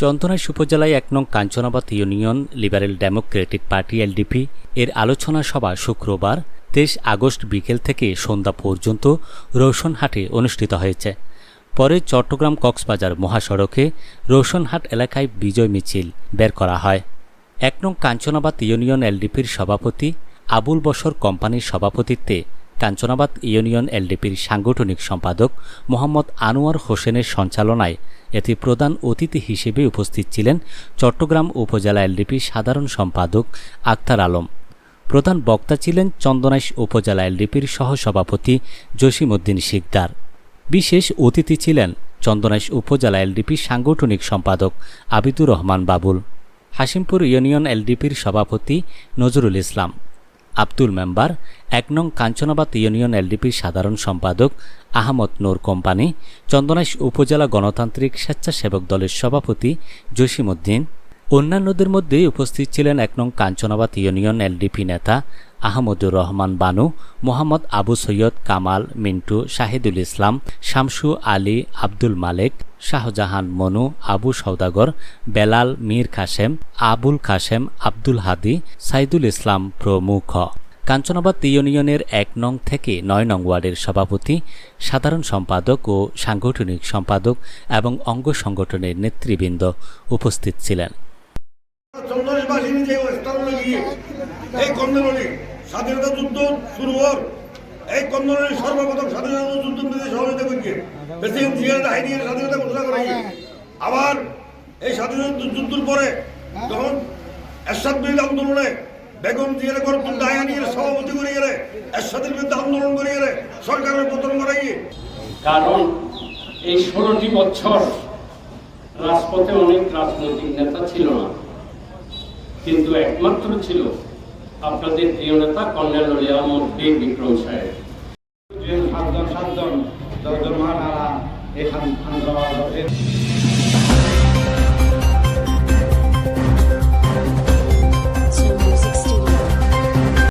চন্দনাইশ উপজেলায় এক নং Kanchanabad union liberal democratic party LDP এর আলোচনা সভা শুক্রবার, তেইশ আগস্ট বিকেল থেকে সন্ধ্যা পর্যন্ত রৌশনহাটে অনুষ্ঠিত হয়েছে। পরে চট্টগ্রাম কক্সবাজার মহাসড়কে রৌশনহাট এলাকায় বিজয় মিছিল বের করা হয়। এক নং কাঞ্চনাবাদ ইউনিয়ন এলডিপির সভাপতি আবুল বসর কোম্পানির সভাপতিত্বে কাঞ্চনাবাদ ইউনিয়ন এলডিপির সাংগঠনিক সম্পাদক মোহাম্মদ আনোয়ার হোসেনের সঞ্চালনায় এতে প্রধান অতিথি হিসেবে উপস্থিত ছিলেন চট্টগ্রাম উপজেলা এলডিপির সাধারণ সম্পাদক আক্তার আলম। প্রধান বক্তা ছিলেন চন্দনাইশ উপজেলা এলডিপির সহসভাপতি জসিমউদ্দিন শিকদার। বিশেষ অতিথি ছিলেন চন্দনাইশ উপজেলা এলডিপির সাংগঠনিক সম্পাদক আবিদুর রহমান বাবুল। হাসিমপুর ইউনিয়ন এলডিপির সভাপতি নজরুল ইসলাম। আব্দুল মেম্বার, এক নং কাঞ্চনাবাদ ইউনিয়ন এলডিপির সাধারণ সম্পাদক আহমদ নূর কোম্পানি, চন্দনাইশ উপজেলা গণতান্ত্রিক স্বেচ্ছাসেবক দলের সভাপতি জসিমউদ্দিন। অন্যান্যদের মধ্যে উপস্থিত ছিলেন এক নং কাঞ্চনাবাদ ইউনিয়ন এলডিপি নেতা আহমদুর রহমান বানু, মোহাম্মদ আবু সৈয়দ কামাল, মিন্টু, শাহিদুল ইসলাম, শামসু আলী, আব্দুল মালেক, শাহজাহান মনু, আবু সৌদাগর বেলাল মীর কাসেম আবুল কাসেম আব্দুল হাদি, সাইদুল ইসলাম প্রমুখ। কাঞ্চনাবাদ ইউনিয়নের এক নং থেকে নয় নং ওয়ার্ডের সভাপতি, সাধারণ সম্পাদক ও সাংগঠনিক সম্পাদক এবং অঙ্গ সংগঠনের নেতৃবৃন্দ উপস্থিত ছিলেন। এই কন্দলনে স্বাধীনতা যুদ্ধ শুরু হওয়ার, এই কন্দলনে সর্বপ্রথম স্বাধীনতা যুদ্ধ সহযোগিতা করছে। প্রেসিডেন্ট জিয়ার হাইডিয়ার স্বাধীনতা ঘোষণা করা আবার এই স্বাধীনতা যুদ্ধের পরে যখন এরশাদ বিরোধী আন্দোলনে বেগম জিয়ার ঘর দায়া নিয়ে সভাপতি করে গেলে, এরশাদের বিরুদ্ধে আন্দোলন করে গেলে সরকারের পতন করাইয়ে কারণ এই ষোলোটি বছর রাজপথে অনেক রাজনৈতিক নেতা ছিল না। কিন্তু একমাত্র ছিল আপনাদের প্রিয় নেতা কর্নেল অলি বি বিক্রম সাহেব। সাতজন সাতজন দশজন মহানারা এই খান খান